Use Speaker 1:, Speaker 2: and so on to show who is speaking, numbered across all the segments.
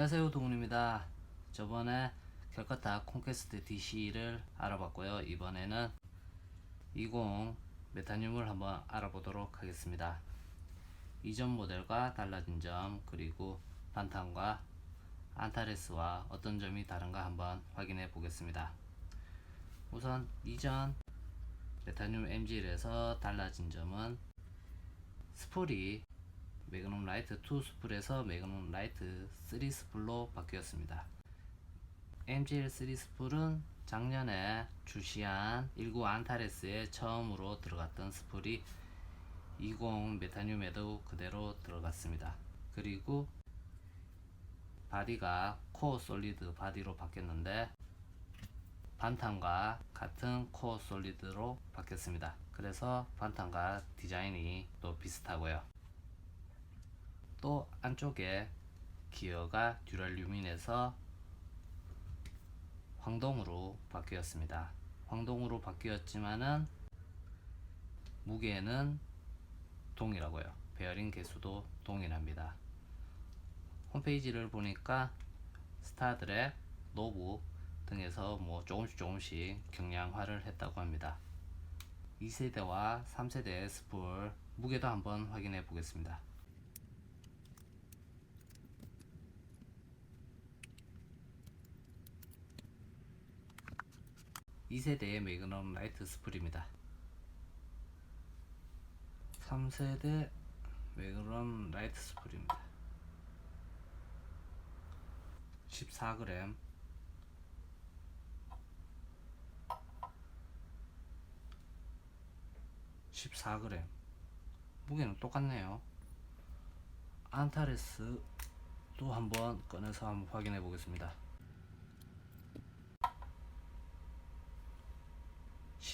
Speaker 1: 안녕하세요 동훈입니다. 저번에 캘커타 콘퀘스트 DC를 알아봤고요. 이번에는 20 메타늄을 한번 알아보도록 하겠습니다. 이전 모델과 달라진 점 그리고 반탄과 안타레스와 어떤 점이 다른가 한번 확인해 보겠습니다. 우선 이전 메타늄 MGL에서 달라진 점은 스폴이 매그넘 라이트 2 스풀에서 매그넘 라이트 3 스풀로 바뀌었습니다. MGL 3 스풀은 작년에 출시한 19 안타레스에 처음으로 들어갔던 스풀이 20 메타늄에도 그대로 들어갔습니다. 그리고 바디가 코어 솔리드 바디로 바뀌었는데 반탄과 같은 코어 솔리드로 바뀌었습니다. 그래서 반탄과 디자인이 또 비슷하고요. 또 안쪽에 기어가 듀랄루민에서 황동으로 바뀌었습니다. 황동으로 바뀌었지만은 무게는 동일하고요. 베어링 개수도 동일합니다. 홈페이지를 보니까 스타드랙, 노브 등에서 뭐 조금씩 조금씩 경량화를 했다고 합니다. 2세대와 3세대 스풀 무게도 한번 확인해 보겠습니다. 2세대의 매그넘 라이트 스풀입니다. 3세대 매그넘 라이트 스풀입니다. 14g 14g 무게는 똑같네요. 안타레스 또 한번 꺼내서 한번 확인해 보겠습니다.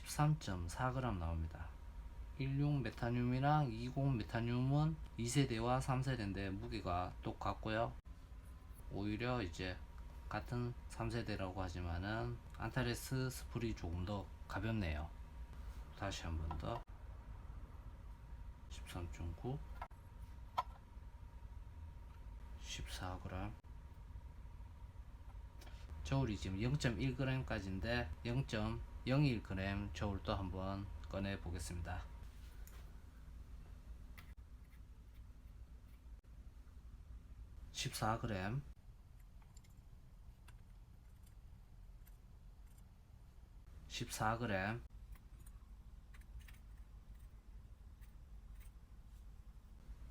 Speaker 1: 13.4g 나옵니다. 16 메타늄이랑 20 메타늄은 2세대와 3세대인데 무게가 똑같고요. 오히려 이제 같은 3세대라고 하지만은 안타레스 스풀이 조금 더 가볍네요. 다시 한 번 더. 13.9 14g 저울이 지금 0.1g까지인데 0.01g 저울도 한번 꺼내 보겠습니다. 십사 그램. 십사 그램.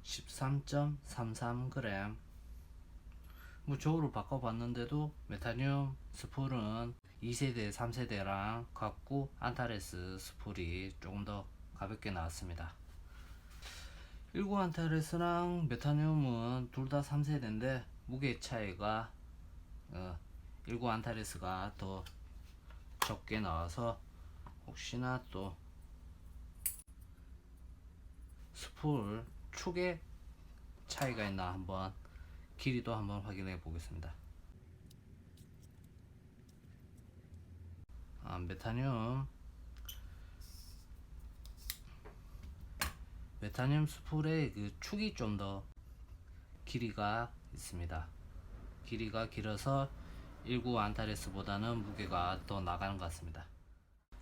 Speaker 1: 십삼 점 삼삼 그램. 뭐 저울을 바꿔봤는데도 메타늄 스풀은 2세대, 3세대랑 같고 안타레스 스풀이 조금 더 가볍게 나왔습니다. 19 안타레스랑 메타늄은 둘 다 3세대인데 무게 차이가 어, 19 안타레스가 더 적게 나와서 혹시나 또 스풀 축에 차이가 있나 한번 길이도 한번 확인해 보겠습니다. 메타늄 메타늄 스풀의 그 축이 좀 더 길이가 있습니다. 길이가 길어서 19 안타레스보다는 무게가 더 나가는 것 같습니다.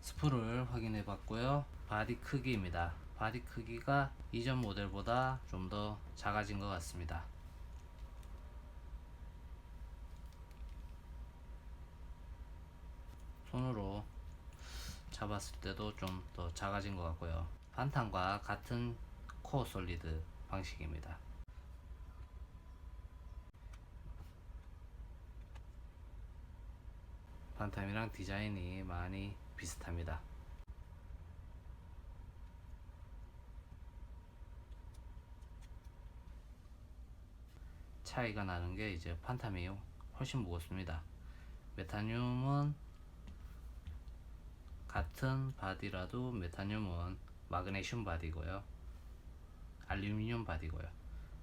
Speaker 1: 스풀을 확인해 봤고요. 바디 크기입니다. 바디 크기가 이전 모델보다 좀 더 작아진 것 같습니다. 손으로 잡았을 때도 좀 더 작아진 것 같고요. 반탄과 같은 코어 솔리드 방식입니다. 반탄이랑 디자인이 많이 비슷합니다. 차이가 나는 게 이제 판탐이 훨씬 무겁습니다. 메타늄은 같은 바디라도 메타늄은 마그네슘 바디고요. 알루미늄 바디고요.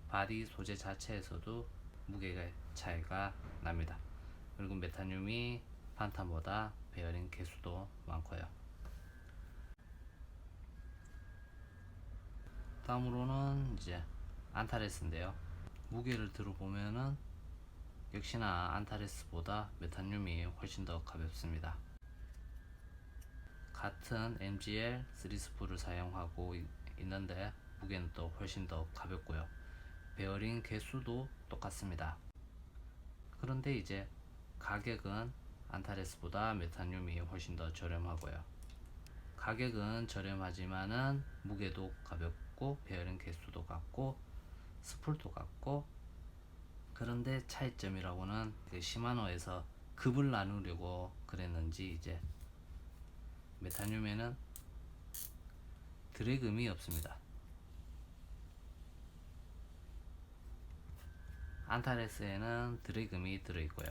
Speaker 1: 바디 소재 자체에서도 무게가 차이가 납니다. 그리고 메타늄이 판탄보다 베어링 개수도 많고요. 다음으로는 이제 안타레스인데요. 무게를 들어보면은 역시나 안타레스보다 메탄륨이 훨씬 더 가볍습니다. 같은 MGL 3스프를 사용하고 있- 있는데 무게는 또 훨씬 더 가볍고요. 베어링 개수도 똑같습니다. 그런데 이제 가격은 안타레스보다 메탄륨이 훨씬 더 저렴하고요. 가격은 저렴하지만은 무게도 가볍고 베어링 개수도 같고 스풀도 같고 그런데 차이점이라고는 그 시마노에서 급을 나누려고 그랬는지 이제 메탄륨에는 드래그음이 없습니다. 안타레스에는 드래그음이 들어있고요.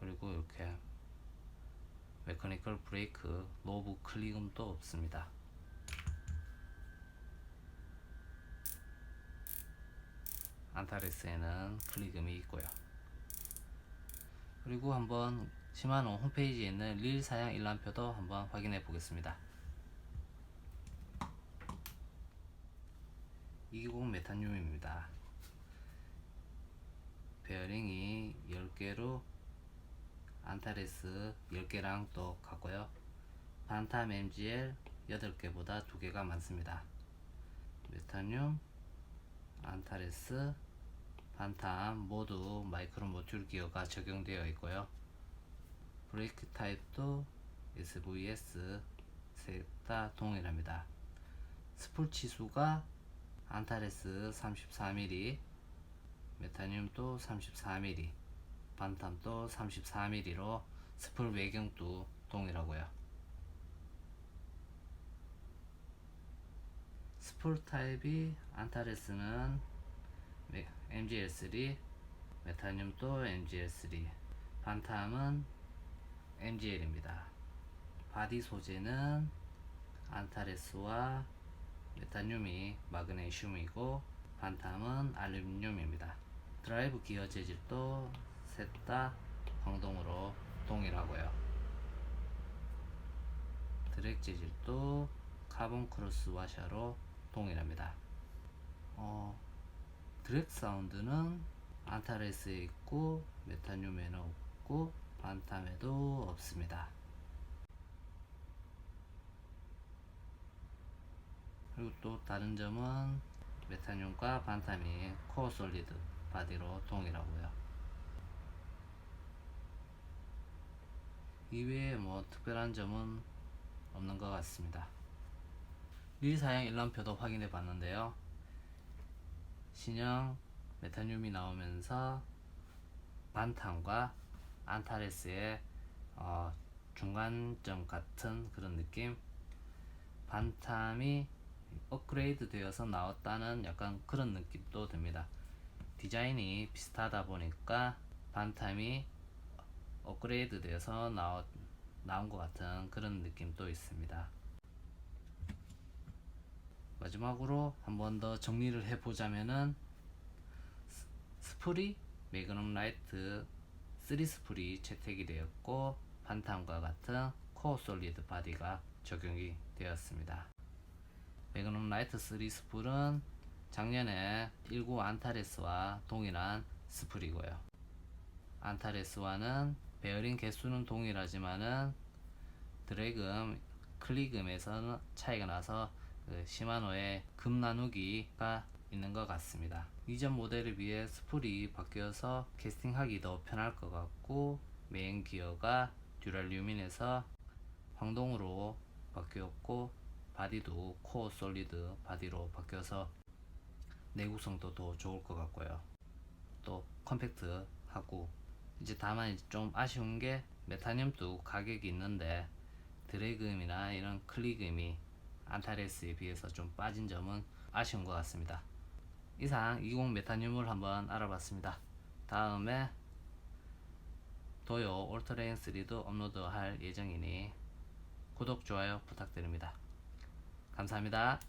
Speaker 1: 그리고 이렇게 메커니컬 브레이크 노브 클릭음도 없습니다. 안타레스에는 클릭음이 있고요. 그리고 한번 시마노 홈페이지에 있는 릴 사양 일람표도 한번 확인해 보겠습니다. 290 메탄륨입니다. 베어링이 10개로 안타레스 10개랑 또 같고요. 반탐 MGL 8개보다 2개가 많습니다. 메탄륨, 안타레스, 반탐 모두 마이크로 모듈 기어가 적용되어 있고요. 브레이크 타입도 SVS 셋 다 동일합니다. 스풀 치수가 안타레스 34mm, 메타늄도 34mm, 반탐도 34mm로 스풀 외경도 동일하고요. 스풀 타입이 안타레스는 MGL3, 메타늄도 MGL3, 반탐은 MGL입니다. 바디 소재는 안타레스와 메타늄이 마그네슘이고 반탐은 알루미늄입니다. 드라이브 기어 재질도 셋다 황동으로 동일하고요. 드랙 재질도 카본 크로스 와셔로 동일합니다. 어, 드랙 사운드는 안타레스에 있고 메타늄에는 없고 반탐에도 없습니다. 그리고 또 다른 점은 메타늄과 반탐이 코어 솔리드 바디로 동일하고요. 이외에 뭐 특별한 점은 없는 것 같습니다. 릴 사양 일람표도 확인해 봤는데요. 신형 메타늄이 나오면서 반탐과 안타레스의 어, 중간점 같은 그런 느낌 반탐이 업그레이드 되어서 나왔다는 약간 그런 느낌도 듭니다. 디자인이 비슷하다 보니까 반탐이 업그레이드 되어서 나온 것 같은 그런 느낌도 있습니다. 마지막으로 한 번 더 정리를 해보자면은 스- 스프리 매그넘 라이트 3 스프리 채택이 되었고 반탐과 같은 코어 솔리드 바디가 적용이 되었습니다. 매그넘 라이트 3 스풀은 작년에 19 안타레스와 동일한 스풀이고요. 안타레스와는 베어링 개수는 동일하지만은 드래금, 클릭음에서는 차이가 나서 그 시마노의 금 나누기가 있는 것 같습니다. 이전 모델에 비해 스풀이 바뀌어서 캐스팅하기 더 편할 것 같고 메인 기어가 듀랄 류민에서 황동으로 바뀌었고 바디도 코어 솔리드 바디로 바뀌어서 내구성도 더 좋을 것 같고요. 또 컴팩트하고 이제 다만 좀 아쉬운 게 메타늄도 가격이 있는데 드래그음이나 이런 클릭음이 안타레스에 비해서 좀 빠진 점은 아쉬운 것 같습니다. 이상 20 메타늄을 한번 알아봤습니다. 다음에 도요 올터레인 3도 업로드할 예정이니 구독, 좋아요 부탁드립니다. 감사합니다.